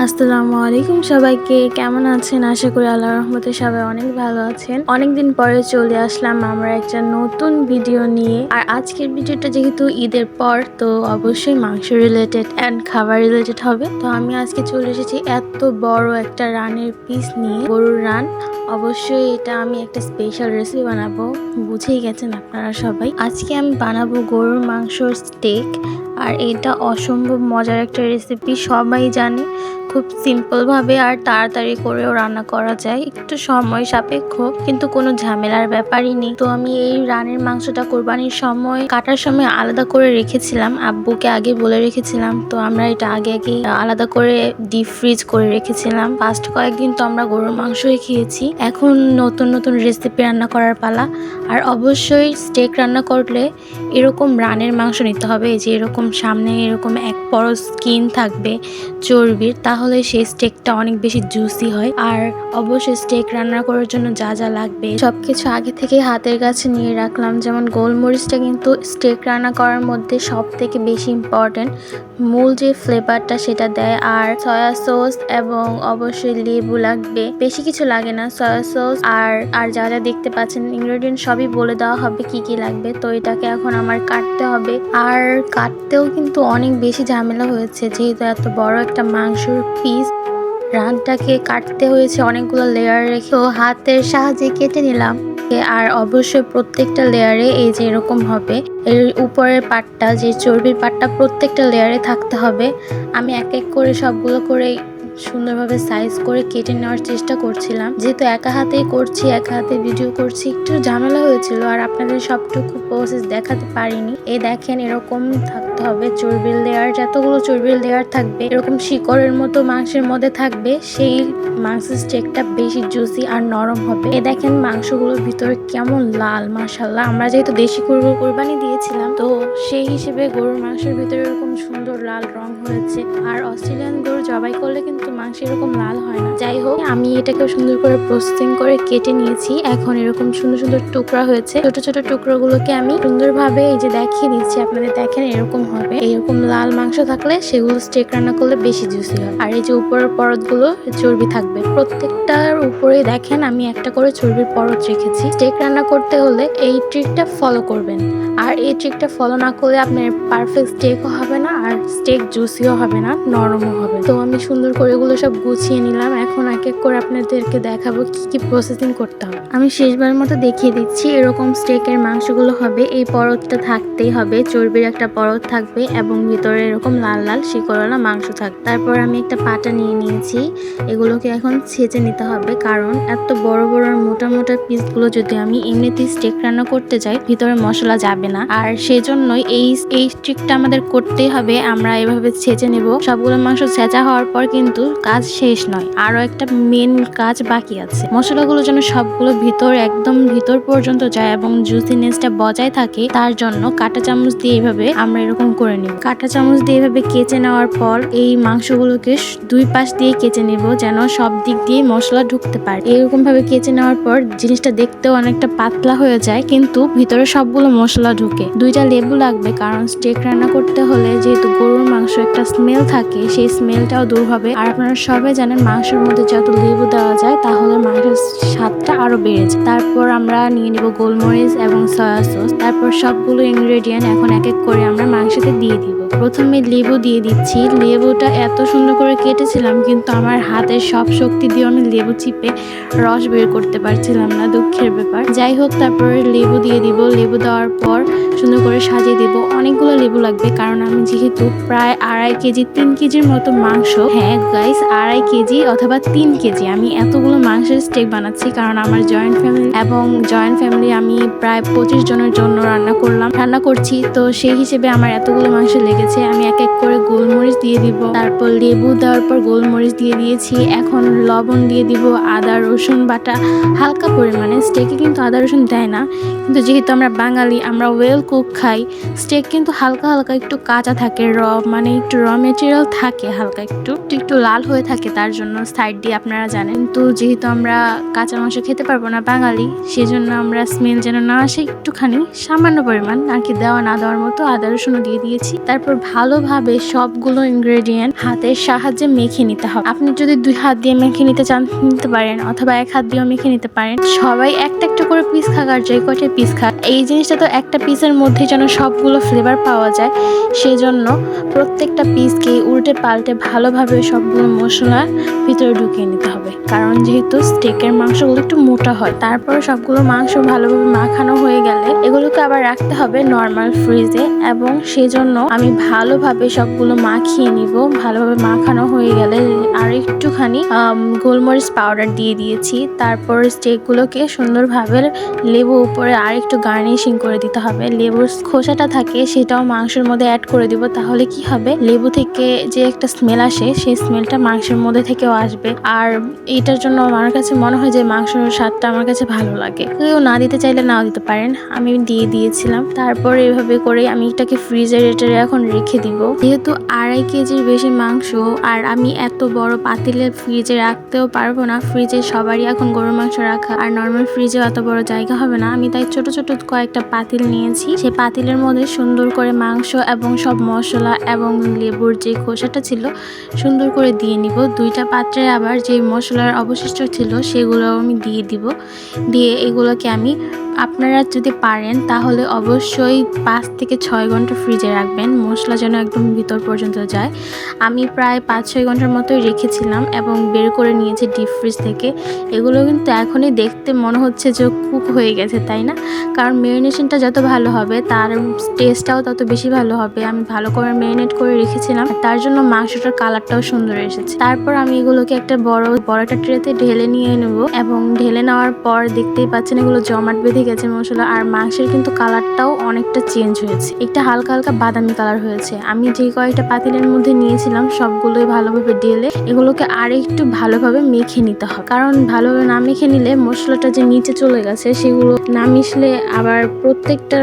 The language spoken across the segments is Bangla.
আসসালামু আলাইকুম সবাইকে। কেমন আছেন? আশা করি আল্লাহ রহমতে সবাই অনেক ভালো আছেন। অনেকদিন পরে চলে আসলাম আমরা একটা নতুন ভিডিও নিয়ে। আর আজকের ভিডিওটা যেহেতু ঈদের পর, তো অবশ্যই মাংস রিলেটেড অ্যান্ড খাবার রিলেটেড হবে। তো আমি আজকে চলে এসেছি এত বড় একটা রানের পিস নিয়ে, গরুর রান। অবশ্যই এটা আমি একটা স্পেশাল রেসিপি বানাবো। বুঝেই গেছেন আপনারা সবাই। আজকে আমি বানাবো গরুর মাংসর স্টেক আর এটা অসম্ভব মজার একটা রেসিপি সবাই জানে। খুব সিম্পলভাবে আর তাড়াতাড়ি করেও রান্না করা যায়। একটু সময় সাপেক্ষ, কিন্তু কোনো ঝামেলার ব্যাপারই নেই। তো আমি এই রানের মাংসটা কোরবানির সময় কাটার সময় আলাদা করে রেখেছিলাম। আব্বুকে আগে বলে রেখেছিলাম। তো আমরা এটা আগে আগে আলাদা করে ডিপ ফ্রিজ করে রেখেছিলাম। ফার্স্ট কয়েকদিন তো আমরা গরুর মাংসই খেয়েছি। এখন নতুন নতুন রেসিপি রান্না করার পালা। আর অবশ্যই স্টেক রান্না করলে এরকম রানের মাংস নিতে হবে। যে এরকম সামনে এরকম এক বড় স্কিন থাকবে, চর্বির, তাহলে সেই স্টেকটা অনেক বেশি জুসি হয়। আর অবশ্যই স্টেক রান্না করার জন্য যা যা লাগবে। সবকিছু আগে থেকে হাতের কাছে নিয়ে রাখলাম। যেমন গোলমরিচটা কিন্তু স্টেক রান্না করার মধ্যে সব থেকে বেশি ইম্পর্টেন্ট মূল যে ফ্লেভারটা সেটা দেয়। আর সয়া সস এবং অবশ্যই লেবু লাগবে। বেশি কিছু লাগে না সয়া সস আর আর যা যা দেখতে পাচ্ছেন ইনগ্রেডিয়েন্ট সবই বলে দেওয়া হবে কি কি লাগবে। তো এটাকে এখন আমার কাটতে হবে। আর কাটতেও কিন্তু অনেক বেশি ঝামেলা হয়েছে। যেহেতু এত বড় একটা মাংসর পিস রানটাকে কাটতে হয়েছে অনেকগুলো লেয়ার রেখে হাতের সাহায্যে কেটে নিলাম। আর অবশ্যই প্রত্যেকটা লেয়ারে এই যে এরকম হবে, এর উপরের পাটটা, যে চর্বির পাটটা প্রত্যেকটা লেয়ারে থাকতে হবে। আমি এক এক করে সবগুলো করে সুন্দরভাবে সাইজ করে কেটে নেওয়ার চেষ্টা করছিলাম। যেহেতু একা হাতেই করছি, একা হাতে ভিডিও করছি, একটু ঝামেলা হয়েছিল আর আপনাদের সবটুকু প্রসেস দেখাতে পারিনি। এই দেখেন এরকম থাকতে হবে চর্বির লেয়ার যতগুলো চর্বির লেয়ার থাকবে, এরকম শিকড়ের মতো মাংসের মধ্যে থাকবে, সেই মাংসের স্টেকটা বেশি জুসি আর নরম হবে। এ দেখেন মাংসগুলোর ভিতরে কেমন লাল মাসাল্লাহ আমরা যেহেতু দেশি গরু কোরবানি দিয়েছিলাম, তো সেই হিসেবে গরুর মাংসের ভিতরে এরকম সুন্দর লাল রং হয়েছে। আর অস্ট্রেলিয়ান গরু জবাই করলে কিন্তু মাংস এরকম লাল হয় না। যাই হোক, আমি এটাকে সুন্দর করে প্রসেসিং করে কেটে নিয়েছি। এখন এরকম সুন্দর সুন্দর টুকরা হয়েছে। ছোট ছোট টুকরোগুলোকে আমি সুন্দরভাবে এই যে দেখিয়ে দিচ্ছি, আপনাদের দেখেন এরকম হবে। এরকম লাল মাংস থাকলে সেগুলো স্টেক রান্না করলে বেশি জুসি হয়। আর এই যে উপরের পরতগুলো, চর্বি থাকবে। প্রত্যেকটার উপরে দেখেন, আমি একটা করে চর্বির পরত রেখেছি। স্টেক রান্না করতে হলে এই ট্রিকটা ফলো করবেন। আর এই ট্রিকটা ফলো না করলে আপনার পারফেক্ট স্টেকও হবে না, আর স্টেক জুসিও হবে না, নরমও হবে। তো আমি সুন্দর করে এগুলো সব গুছিয়ে নিলাম। এখন এক এক করে আপনাদেরকে দেখাবো কি কি প্রসেসিং করতে হবে। আমি শেষবারের মতো দেখিয়ে দিচ্ছি, এরকম স্টেকের মাংসগুলো হবে। এই পরতটা থাকতেই হবে, চর্বির একটা পরত থাকবে এবং ভিতরে এরকম লাল লাল শিকড়ওয়ালা মাংস থাকবে তারপর আমি একটা পাটা নিয়ে নিয়েছি। এগুলোকে এখন ছেঁচে নিতে হবে কারণ এত বড় বড় মোটা মোটা পিসগুলো যদি আমি এমনিতেই স্টেক রান্না করতে যাই, ভিতরে মশলা যাবে না। আর সেজন্যই এই এই ট্রিকটা আমাদের করতেই হবে। আমরা এভাবে ছেঁচে নেব। সবগুলো মাংস ছেঁচা হওয়ার পর কিন্তু কাজ শেষ নয়। আরও একটা মেন কাজ বাকি আছে। মশলাগুলো যেন সবগুলো ভিতর, একদম ভিতর পর্যন্ত যায় এবং জুসিনেসটা বজায় থাকে, তার জন্য কাঁটা চামচ দিয়ে এইভাবে আমরা এরকম করে নিব। কাঁটা চামচ দিয়ে এভাবে কেচে নেওয়ার পর এই মাংসগুলোকে দুই পাশ দিয়ে কেচে নেব যেন সব দিক দিয়ে মশলা ঢুকতে পারে। এরকম ভাবে কেচে নেওয়ার পর জিনিসটা দেখতেও অনেকটা পাতলা হয়ে যায়, কিন্তু ভিতরে সবগুলো মশলা ঢুকে। দুইটা লেবু লাগবে, কারণ স্টেক রান্না করতে হলে যেহেতু গরুর মাংস একটা স্মেল থাকে, সেই স্মেলটাও দূর হবে। আর আপনারা সবাই জানেন মাংসের মধ্যে যত লেবু দেওয়া যায়, তাহলে মাংসের স্বাদটা আরও বেড়ে যায়। তারপর আমরা নিয়ে নিব গোলমরিচ এবং সয়া সস। তারপর সবগুলো ইনগ্রেডিয়েন্ট এখন এক এক করে আমরা মাংসতে দিয়ে দিব। প্রথমে লেবু দিয়ে দিচ্ছি। লেবুটা এত সুন্দর করে কেটেছিলাম, কিন্তু আমার হাতের সব শক্তি দিয়ে আমি লেবু চিপে রস বের করতে পারছিলাম না, দুঃখের ব্যাপার। যাই হোক, তারপরে লেবু দিয়ে দিব। লেবু দেওয়ার পর সুন্দর করে সাজিয়ে দিব। অনেকগুলো লেবু লাগবে, কারণ আমি যেহেতু প্রায় আড়াই কেজি, তিন কেজির মতো মাংস। হ্যাঁ গাইস আড়াই কেজি অথবা তিন কেজি। আমি এতগুলো মাংসের স্টেক বানাচ্ছি, কারণ আমার জয়েন্ট ফ্যামিলি এবং জয়েন্ট ফ্যামিলি আমি প্রায় পঁচিশ জনের জন্য রান্না করলাম, রান্না করছি। তো সেই হিসেবে আমার এতগুলো মাংস লেগেছে। আমি এক এক করে গোলমরিচ দিয়ে দিব, তারপর লেবু দেওয়ার পর গোলমরিচ দিয়ে দিয়েছি। এখন লবণ দিয়ে দিব, আদা, রসুন বাটা, হালকা পরিমাণে। স্টেকে কিন্তু আদা, রসুন দেয় না। কিন্তু যেহেতু আমরা বাঙালি, আমরা ওয়েল কুক খাই। স্টেক কিন্তু হালকা হালকা একটু কাঁচা থাকে র মানে একটু র মেটেরিয়াল থাকে হালকা একটু। একটু লাল হয়ে থাকে তার জন্য সাইড দিয়ে আপনারা জানেন। তো যেহেতু আমরা কাঁচা মাংস খেতে পারব না বাঙালি, সেজন্য আমরা স্মেল যেন না আসে একটুখানি, সামান্য পরিমাণ আর কি দেওয়া না দেওয়ার মতো আদা, রসুনও দিয়ে দিয়েছি। তারপর ভালোভাবে সবগুলো ইনগ্রেডিয়েন্ট হাতের সাহায্যে মেখে নিতে হবে। আপনি যদি দুই হাত দিয়ে মেখে নিতে চান, নিতে পারেন অথবা এক হাত দিয়েও মেখে নিতে পারেন। সবাই একটা একটা করে পিস খাক আর যে কয়টা পিস খাক। এই জিনিসটা তো একটা পিসের মধ্যে যেন সবগুলো ফ্লেভার পাওয়া যায়, সেজন্য প্রত্যেকটা পিসকে উল্টে পাল্টে ভালোভাবে সবগুলো মশলা ভিতরে ঢুকিয়ে নিতে হবে। কারণ যেহেতু স্টেকের মাংসগুলো একটু মোটা হয়, তারপর সবগুলো মাংস ভালোভাবে মাখানো হয়ে গেলে এগুলোকে আবার রাখতে হবে নর্মাল ফ্রিজে এবং সেজন্য আমি ভালোভাবে সবগুলো মাখিয়ে নিব। ভালোভাবে মাখানো হয়ে গেলে আর একটুখানি গোলমরিচ পাউডার দিয়ে দিয়েছি। তারপর স্টেকগুলোকে সুন্দরভাবে লেবু উপরে আর একটু গার্নিশিং করে দিতে হবে। লেবুর খোসাটা থাকে, সেটাও মাংসের মধ্যে অ্যাড করে দিব। তাহলে কি হবে? লেবু থেকে যে একটা স্মেল আসে, সেই স্মেলটা মাংসের মধ্যে থেকেও আসবে। আর এটার জন্য আমার কাছে মনে হয় যে মাংসের স্বাদটা আমার কাছে ভালো লাগে। কেউ না দিতে চাইলে নাও দিতে পারেন। আমি দিয়ে দিয়েছিলাম। তারপর এভাবে করে আমি এটাকে ফ্রিজারেটারে এখন রেখে দিব। যেহেতু আড়াই কেজির বেশি মাংস, আর আমি এত বড় পাতিলে ফ্রিজে রাখতেও পারব না। ফ্রিজে সবারই এখন গরুর মাংস রাখা। আর নর্মাল ফ্রিজে এত বড় জায়গা হবে না। আমি তাই ছোট ছোট কয়েকটা পাতিল নিয়েছি। সেই পাতিলের মধ্যে সুন্দর করে মাংস এবং সব মশলা এবং লেবুর যে খোসাটা ছিল, সুন্দর করে দিয়ে নিব। দুইটা পাত্রে আবার যে মশলার অবশিষ্ট ছিল সেগুলো আমি দিয়ে দিব। দিয়ে এগুলোকে আমি আপনারা যদি পারেন, তাহলে অবশ্যই পাঁচ থেকে ছয় ঘণ্টা ফ্রিজে রাখবেন। মশলা যেন একদম ভিতর পর্যন্ত যায়। আমি প্রায় পাঁচ, ছয় ঘণ্টার মতোই রেখেছিলাম এবং বের করে নিয়েছি ডিপ ফ্রিজ থেকে। এগুলো কিন্তু এখনই দেখতে মনে হচ্ছে যে কুক হয়ে গেছে, তাই না? কারণ মেরিনেশনটা যত ভালো হবে, তার টেস্টটাও তত বেশি ভালো হবে। আমি ভালো করে মেরিনেট করে রেখেছিলাম। তার জন্য মাংসটার কালারটাও সুন্দর এসেছে। তারপর আমি এগুলোকে একটা বড় বড় একটা ট্রেতে ঢেলে নিয়ে নেব এবং ঢেলে নেওয়ার পর দেখতেই পাচ্ছেন এগুলো জমাট বেঁধে গেছে মশলা আর মাংসের কিন্তু কালারটাও অনেকটা চেঞ্জ হয়েছে। একটা হালকা হালকা বাদামি কালার হয়েছে। আমি যে কয়েকটা পাতিলের মধ্যে নিয়েছিলাম, সবগুলোই ভালোভাবে ঢেলে এগুলোকে আর একটু ভালোভাবে মেখে নিতে হবে। কারণ ভালোভাবে না মেখে নিলে মশলাটা যে নিচে চলে গেছে, সেগুলো না মিশলে আবার প্রত্যেকটা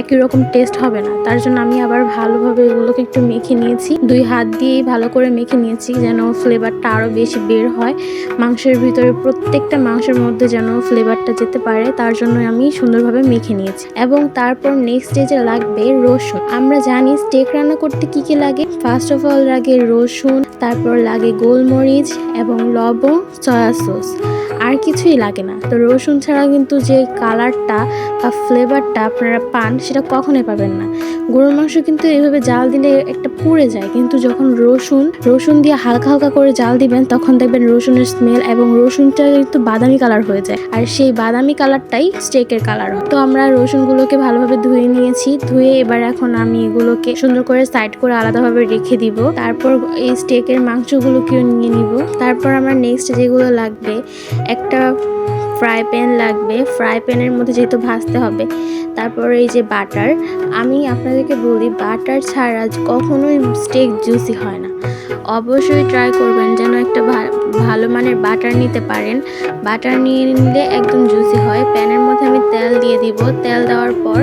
একই রকম টেস্ট হবে না। তার জন্য আমি আবার ভালোভাবে এগুলোকে একটু মেখে নিয়েছি। দুই হাত দিয়েই ভালো করে মেখে নিয়েছি যেন ফ্লেভারটা আরও বেশি বের হয়। মাংসের ভিতরে প্রত্যেকটা মাংসের মধ্যে যেন ফ্লেভারটা যেতে পারে, তার জন্য আমি সুন্দরভাবে মেখে নিয়েছি। এবং তারপর নেক্সট স্টেজে লাগবে রসুন। আমরা জানি স্টেক রান্না করতে কি কি লাগে? ফার্স্ট অফ অল লাগে রসুন, তারপর লাগে গোলমরিচ এবং লবণ সয়া সস আর কিছুই লাগে না। তো রসুন ছাড়া কিন্তু যে কালারটা বা ফ্লেভারটা আপনারা পান, সেটা কখনোই পাবেন না। গরুর মাংস কিন্তু এইভাবে জাল দিলে একটা পুড়ে যায়। কিন্তু যখন রসুন রসুন দিয়ে হালকা হালকা করে জাল দিবেন, তখন দেখবেন রসুনের স্মেল এবং রসুনটা কিন্তু বাদামি কালার হয়ে যায়। আর সেই বাদামি কালারটাই স্টেকের কালার তো আমরা রসুনগুলোকে ভালোভাবে ধুয়ে নিয়েছি। ধুয়ে এবার এখন আমি এগুলোকে সুন্দর করে সাইড করে আলাদাভাবে রেখে দিব। তারপর এই স্টেকের মাংসগুলোকেও নিয়ে নিব। তারপর আমার নেক্সট যেগুলো লাগবে একটা ফ্রাই প্যান লাগবে। ফ্রাই প্যানের মধ্যে যেহেতু ভাজতে হবে, তারপর এই যে বাটার আমি আপনাদেরকে বলি বাটার ছাড়া কখনোই স্টেক জুসি হয় না। অবশ্যই ট্রাই করবেন যেন একটা ভালো মানের বাটার নিতে পারেন। বাটার নিয়ে নিলে একদম জুসি হয়। প্যানের মধ্যে আমি তেল দিয়ে দিব। তেল দেওয়ার পর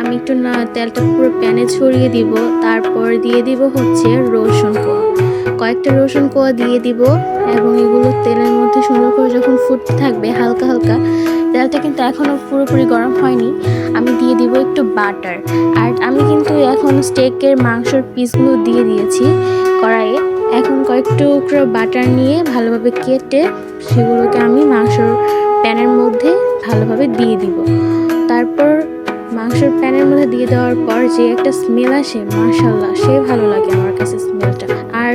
আমি একটু তেলটা পুরো প্যানে ছড়িয়ে দিব। তারপর দিয়ে দিব হচ্ছে রসুন কয়েকটা রসুন কোয়া দিয়ে দিব এবং এগুলো তেলের মধ্যে সুন্দর করে যখন ফুটতে থাকবে, হালকা হালকা, তেলটা কিন্তু এখনও পুরোপুরি গরম হয়নি। আমি দিয়ে দিব একটু বাটার। আর আমি কিন্তু এখন স্টেকের মাংসর পিসগুলো দিয়ে দিয়েছি কড়াইয়ে। এখন কয়েক টুকরো বাটার নিয়ে ভালোভাবে কেটে সেগুলোকে আমি মাংসর প্যানের মধ্যে ভালোভাবে দিয়ে দিব। তারপর মাংসের প্যানের মধ্যে দিয়ে দেওয়ার পর যে একটা স্মেল আসে মাশাল্লাহ সে ভালো লাগে আমার কাছে স্মেলটা আর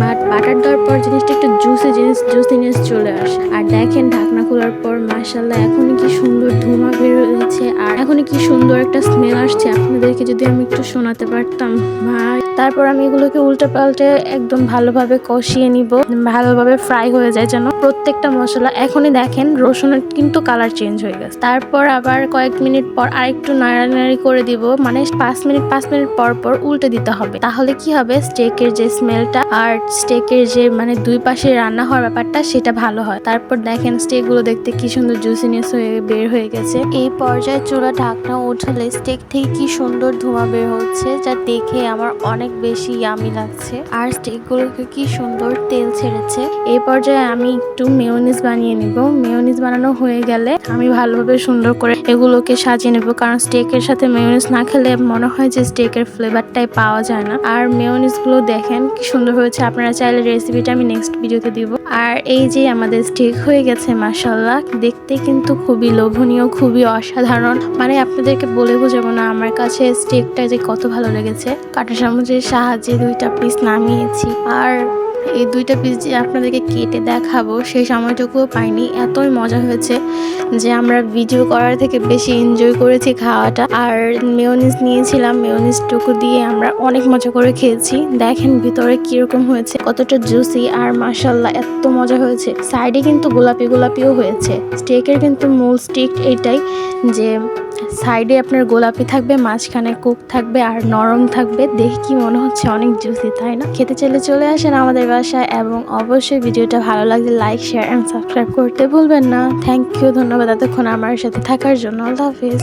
বাটার দেওয়ার পর জিনিসটা একটু জুসি জিনিস জুসিনেস চলে আসে। আর দেখেন ঢাকনা খোলার পর মাশাল্লাহ এখন কি সুন্দর ধোঁয়া বের হয়েছে। আর এখন কি সুন্দর একটা স্মেল আসছে। আপনাদেরকে যদি আমি একটু শোনাতে পারতাম, ভাই। তারপর আমি এগুলোকে উল্টে পাল্টে একদম ভালোভাবে কষিয়ে নিব। ভালোভাবে ফ্রাই হয়ে যায় যেন প্রত্যেকটা মশলা। এখনই দেখেন, রসুনের কিন্তু কালার চেঞ্জ হয়ে গেছে। তারপর আবার কয়েক মিনিট পর আরেকটু নাড়ানাড়ি করে দিব। মানে পাঁচ মিনিট পাঁচ মিনিট পর পর উল্টে দিতে হবে। তাহলে কি হবে? স্টেকের যে স্মেলটা আর স্টেকের যে মানে দুই পাশে রান্না হওয়ার ব্যাপারটা, সেটা ভালো হয়। তারপর দেখেন স্টেকগুলো দেখতে কি সুন্দর জুসিনেস হয়ে বের হয়ে গেছে। এই পর্যায়ে চুলা ঢাকনা উঠলে স্টেক থেকে কি সুন্দর ধোঁয়া বের হচ্ছে, যা দেখে আমার অনেক বেশি ইয়ামি লাগছে। আর স্টেক গুলোকে কি সুন্দর তেল ছেড়েছে। এই পর্যায়ে আমি একটু মেয়োনিজ বানিয়ে নিব। মেয়োনিজ বানানো হয়ে গেলে আমি ভালোভাবে সুন্দর করে এগুলোকে সাজিয়ে নেব। কারণ স্টেকের সাথে মেয়োনিজ না খেলে মনে হয় যে স্টেকের ফ্লেভারটাই পাওয়া যায় না। আর মেয়োনিজগুলো দেখেন কি সুন্দর হয়েছে। আপনারা চাইলে রেসিপিটা আমি নেক্সট ভিডিওতে দিব। আর এই যে আমাদের স্টিক হয়ে গেছে মাসাল্লাহ দেখতে কিন্তু খুবই লোভনীয়, খুবই অসাধারণ। মানে আপনাদেরকে বলে বোঝাবো না, আমার কাছে স্টিকটা যে কত ভালো লেগেছে। কাটা চামচের সাহায্যে দুইটা পিস নামিয়েছি। আর এই দুইটা পিস যে আপনাদেরকে কেটে দেখাবো, সেই সময়টুকুও পাইনি। এতই মজা হয়েছে যে আমরা ভিডিও করার থেকে বেশি এনজয় করেছি খাওয়াটা। আর মেয়োনিজ নিয়েছিলাম মেয়োনিজটুকু দিয়ে আমরা অনেক মজা করে খেয়েছি। দেখেন ভিতরে কীরকম হয়েছে, কতটা জুসি আর মাসাল্লাহ এত মজা হয়েছে। সাইডে কিন্তু গোলাপি গোলাপিও হয়েছে। স্টেকের কিন্তু মূল স্টিক এটাই যে সাইডে আপনার গোলাপি থাকবে, মাঝখানে কুক থাকবে আর নরম থাকবে। দেখে কি মনে হচ্ছে, অনেক জুসি, তাই না? খেতে চাইলে চলে আসেন আমাদের বাসায় এবং অবশ্যই ভিডিওটা ভালো লাগলে লাইক শেয়ার অ্যান্ড সাবস্ক্রাইব করতে ভুলবেন না। থ্যাংক ইউ ধন্যবাদ এতক্ষণ আমার সাথে থাকার জন্য। আল্লাহ হাফিজ।